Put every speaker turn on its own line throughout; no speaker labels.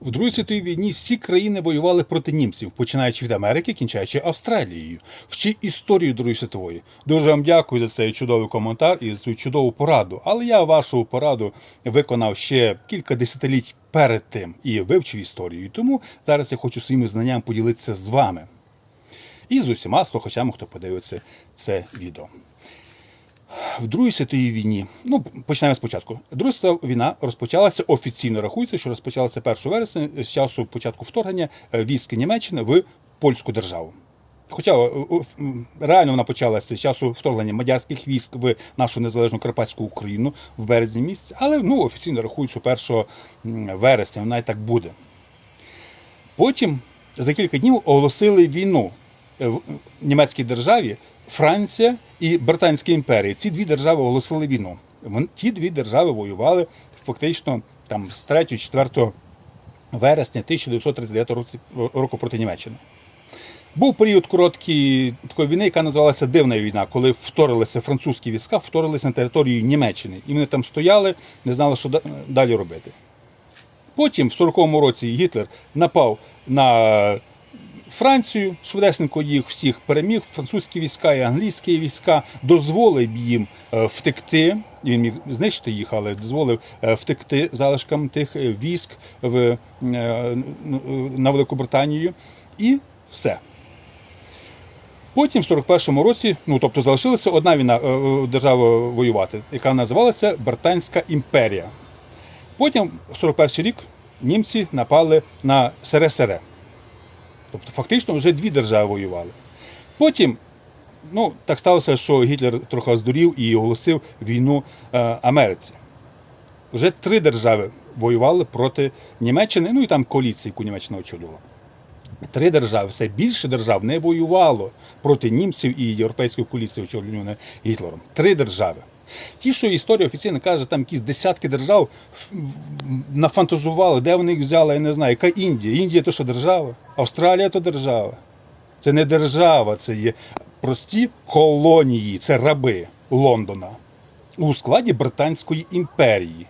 В Другій світовій війні всі країни воювали проти німців, починаючи від Америки, кінчаючи Австралією. Вчи історію Другої світової. Дуже вам дякую за цей чудовий коментар і за цю чудову пораду. Але я вашу пораду виконав ще кілька десятиліть перед тим і вивчив історію. Тому зараз я хочу своїми знаннями поділитися з вами і з усіма слухачами, хто подивиться це відео. В Другій світовій війні, ну почнемо спочатку. Друга світова війна розпочалася офіційно рахується, що розпочалася 1 вересня з часу початку вторгнення е, військ Німеччини в польську державу. Хоча е, е, реально вона почалася з часу вторгнення мадярських військ в нашу незалежну Карпатську Україну в березні місяці, але ну офіційно рахують, що 1 вересня вона і так буде. Потім за кілька днів оголосили війну в німецькій державі Франція і Британська імперія. Ці дві держави оголосили війну. Ті дві держави воювали фактично там з 3-4 вересня 1939 року проти Німеччини. Був період короткий такої війни, яка називалася Дивна війна, коли вторилися французькі війська, вторилися на територію Німеччини. І вони там стояли, не знали, що далі робити. Потім, в 40-му році, Гітлер напав на Францію, швидесенько їх всіх переміг, французькі війська і англійські війська, дозволив їм е, втекти. Він міг знищити їх, але дозволив е, втекти залишкам тих е, військ в, е, на Велику Британію. І все. Потім, в 41-му році, ну тобто залишилася одна війна держава воювати, яка називалася Британська імперія. Потім, в 41 рік, німці напали на СРСР. Тобто, фактично, вже дві держави воювали. Потім, ну, так сталося, що Гітлер трохи здурів і оголосив війну е, Америці. Вже три держави воювали проти Німеччини, ну і там коаліції, яку Німеччина очолювала. Три держави, все більше держав не воювало проти німців і європейської коаліції, очолюваної Гітлером. Три держави. Ті, що історія офіційно каже, там якісь десятки держав нафантазували, де вони їх взяли, я не знаю. Яка Індія? Індія то що держава? Австралія то держава. Це не держава, це є прості колонії, це раби Лондона у складі Британської імперії.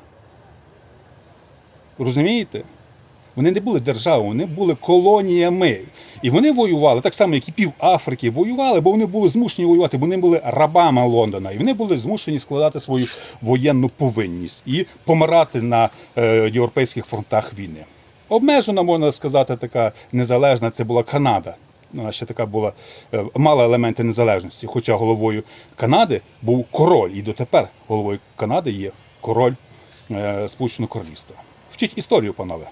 Розумієте? Вони не були державою, вони були колоніями. І вони воювали, так само, як і пів Африки, воювали, бо вони були змушені воювати, бо вони були рабами Лондона. І вони були змушені складати свою воєнну повинність і помирати на е, європейських фронтах війни. Обмежена, можна сказати, така незалежна це була Канада. Вона ще така була, е, мала елементи незалежності. Хоча головою Канади був король, і дотепер головою Канади є король е, Сполученого Королівства. Вчіть історію, панове.